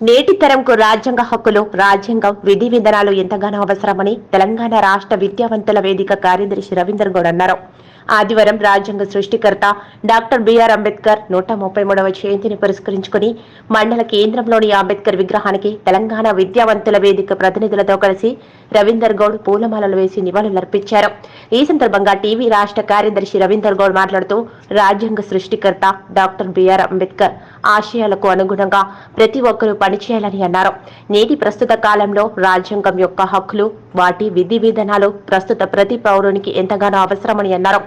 నేటి తరంకు రాజ్యాంగ హక్కులు రాజ్యాంగం విధి విధానాలు ఎంతగానో అవసరమని తెలంగాణ రాష్ట్ర విద్యావంతుల వేదిక కార్యదర్శి రవీందర్ గౌడ్ అన్నారు. ఆదివారం రాజ్యాంగ సృష్టికర్త డాక్టర్ బిఆర్ అంబేద్కర్ నూట ముప్పై మూడవ జయంతిని పురస్కరించుకుని మండల కేంద్రంలోని అంబేద్కర్ విగ్రహానికి తెలంగాణ విద్యావంతుల వేదిక ప్రతినిధులతో కలిసి రవీందర్ గౌడ్ పూలమాలలు వేసి నివాళులర్పించారు ఈ సందర్భంగా టీవీ రాష్ట్ర కార్యదర్శి రవీందర్ గౌడ్ మాట్లాడుతూ రాజ్యాంగ సృష్టికర్త డాక్టర్ బిఆర్ అంబేద్కర్ ఆశయాలకు అనుగుణంగా ప్రతి ఒక్కరూ పనిచేయాలని అన్నారు. నేటి ప్రస్తుత కాలంలో రాజ్యాంగం యొక్క హక్కులు వాటి విధి విధానాలు ప్రస్తుత ప్రతి పౌరునికి ఎంతగానో అవసరమని అన్నారు.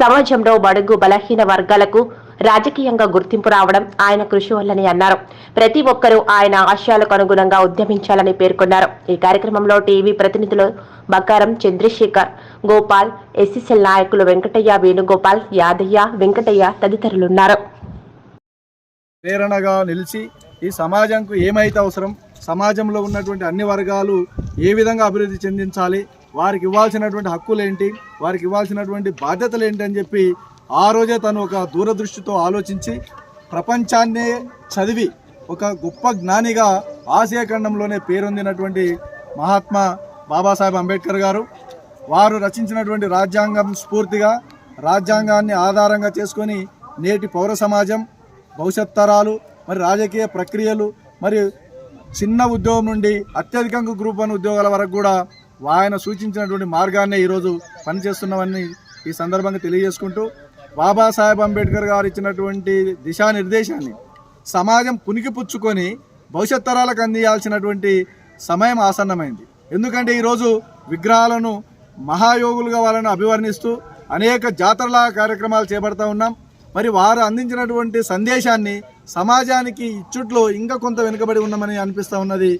సమాజంలో బడుగు బలహీన వర్గాలకు రాజకీయంగా గుర్తింపు రావడం ఆయన కృషి వల్లని అన్నారు. ప్రతి ఒక్కరూ ఆయన ఆశయాలకు అనుగుణంగా ఉద్యమించాలని పేర్కొన్నారు. ఈ కార్యక్రమంలో టీవీ ప్రతినిధులు బకారం చంద్రశేఖర్ గోపాల్ ఎస్ఎస్ఎల్ నాయకులు వెంకటయ్య వేణుగోపాల్ యాదయ్య వెంకటయ్య తదితరులున్నారు. ప్రేరణగా నిలిచి ఈ సమాజంకు ఏమైతే అవసరం సమాజంలో ఉన్నటువంటి అన్ని వర్గాలు ఏ విధంగా అభివృద్ధి చెందించాలి వారికి ఇవ్వాల్సినటువంటి హక్కులు ఏంటి వారికి ఇవ్వాల్సినటువంటి బాధ్యతలు ఏంటి అని చెప్పి ఆ రోజే తను ఒక దూరదృష్టితో ఆలోచించి ప్రపంచాన్నే చదివి ఒక గొప్ప జ్ఞానిగా ఆసియా ఖండంలోనే పేరొందినటువంటి మహాత్మా బాబాసాహెబ్ అంబేద్కర్ గారు వారు రచించినటువంటి రాజ్యాంగం స్ఫూర్తిగా రాజ్యాంగాన్ని ఆధారంగా చేసుకొని నేటి పౌర సమాజం భవిష్యత్ తరాలు మరి రాజకీయ ప్రక్రియలు మరి చిన్న ఉద్యోగం నుండి అత్యధికంగా గ్రూప్ వన్ ఉద్యోగాల వరకు కూడా ఆయన సూచించినటువంటి మార్గాన్ని ఈరోజు పనిచేస్తున్నామని ఈ సందర్భంగా తెలియజేసుకుంటూ బాబాసాహెబ్ అంబేద్కర్ గారు ఇచ్చినటువంటి దిశానిర్దేశాన్ని సమాజం పుణికిపుచ్చుకొని భవిష్యత్ తరాలకు అందియాల్సినటువంటి సమయం ఆసన్నమైంది. ఎందుకంటే ఈరోజు విగ్రహాలను మహాయోగులుగా వాళ్ళని అభివర్ణిస్తూ అనేక జాతరల కార్యక్రమాలు చేపడతా ఉన్నాం. మరి వారు అందించినటువంటి సందేశాన్ని సమాజానికి ఇచ్చుట్లో ఇంకా కొంత వెనుకబడి ఉన్నామని అనిపిస్తూ ఉన్నది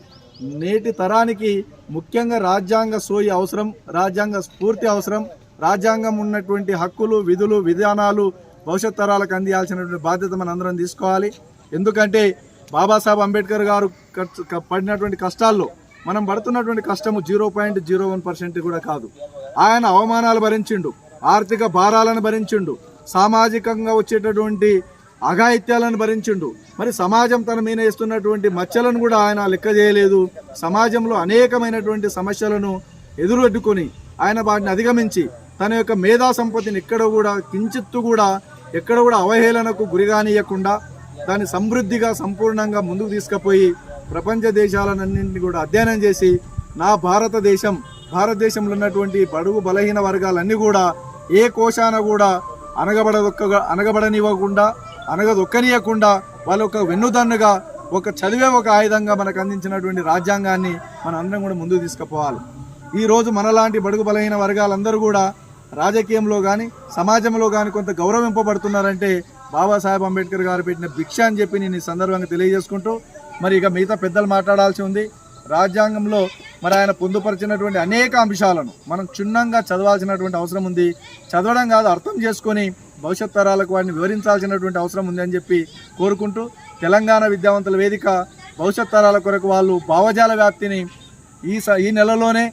నేటి తరానికి ముఖ్యంగా రాజ్యాంగ సోయి అవసరం రాజ్యాంగ స్ఫూర్తి అవసరం రాజ్యాంగం ఉన్నటువంటి హక్కులు విధులు విధానాలు భవిష్యత్ తరాలకు అందియాల్సినటువంటి బాధ్యత మనం అందరం తీసుకోవాలి. ఎందుకంటే బాబాసాహెబ్ అంబేద్కర్ గారు క- పడినటువంటి కష్టాల్లో మనం పడుతున్నటువంటి కష్టము zero point zero one percent కూడా కాదు. ఆయన అవమానాలు భరించిండు ఆర్థిక భారాలను భరించిండు సామాజికంగా వచ్చేటటువంటి అఘాయిత్యాలను భరించిండు. మరి సమాజం తన మీద వేస్తున్నటువంటి మచ్చలను కూడా ఆయన లెక్క చేయలేదు. సమాజంలో అనేకమైనటువంటి సమస్యలను ఎదురొడ్డుకొని ఆయన వాటిని అధిగమించి తన యొక్క మేధా సంపత్తిని ఎక్కడ కూడా కించిత్తు కూడా ఎక్కడ కూడా అవహేళనకు గురిగానీయకుండా దాన్ని సమృద్ధిగా సంపూర్ణంగా ముందుకు తీసుకుపోయి ప్రపంచ దేశాలన్నింటినీ కూడా అధ్యయనం చేసి నా భారతదేశం భారతదేశంలో ఉన్నటువంటి బడుగు బలహీన వర్గాలన్నీ కూడా ఏ కోశాన కూడా అనగబడదొక్క అనగబడనివ్వకుండా అనగదొక్కనీయకుండా వాళ్ళు ఒక వెన్నుదన్నుగా ఒక చదివే ఒక ఆయుధంగా మనకు అందించినటువంటి రాజ్యాంగాన్ని మన అందరం కూడా ముందుకు తీసుకుపోవాలి. ఈరోజు మనలాంటి బడుగు బలహీన వర్గాలందరూ కూడా రాజకీయంలో కానీ సమాజంలో కానీ కొంత గౌరవింపబడుతున్నారంటే బాబాసాహెబ్ అంబేద్కర్ గారు పెట్టిన భిక్ష అని చెప్పి నేను ఈ సందర్భంగా తెలియజేసుకుంటూ మరి ఇక మిగతా పెద్దలు మాట్లాడాల్సి ఉంది. రాజ్యాంగంలో మరి ఆయన పొందుపరిచినటువంటి అనేక అంశాలను మనం క్షుణ్ణంగా చదవాల్సినటువంటి అవసరం ఉంది. చదవడం కాదు అర్థం చేసుకొని భవిష్యత్ తరాలకు వాటిని వివరించాల్సినటువంటి అవసరం ఉందని చెప్పి కోరుకుంటూ తెలంగాణ విద్యావంతుల వేదిక భవిష్యత్ తరాల కొరకు వాళ్ళు భావజాల వ్యాప్తిని ఈ స ఈ నెలలోనే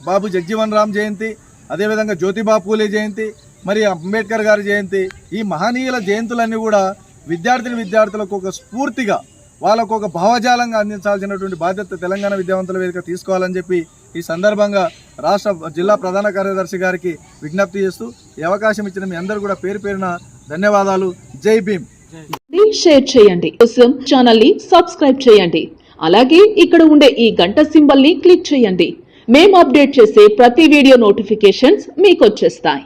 బాబు జగ్జీవన్ రామ్ జయంతి అదేవిధంగా జ్యోతిబా పూలే జయంతి మరి అంబేద్కర్ గారి జయంతి ఈ మహనీయుల జయంతులన్నీ కూడా విద్యార్థిని విద్యార్థులకు ఒక స్ఫూర్తిగా వాళ్ళకు ఒక భావజాలంగా అందించాల్సినటువంటి బాధ్యత తెలంగాణ విద్యావంతుల వేదిక తీసుకోవాలని చెప్పి ఈ సందర్భంగా రాష్ట్ర జిల్లా ప్రధాన కార్యదర్శి గారికి విజ్ఞప్తి చేస్తూ ఈ అవకాశం ఇచ్చిన మీ అందరూ కూడా పేరు పేరున ధన్యవాదాలు. జై భీమ్. షేర్ చేయండి. కోసం ఛానల్ని సబ్స్క్రైబ్ చేయండి. అలాగే ఇక్కడ ఉండే ఈ గంట సింబల్ని క్లిక్ చేయండి. మేము అప్డేట్ చేసే ప్రతి వీడియో నోటిఫికేషన్స్ మీకు వచ్చేస్తాయి.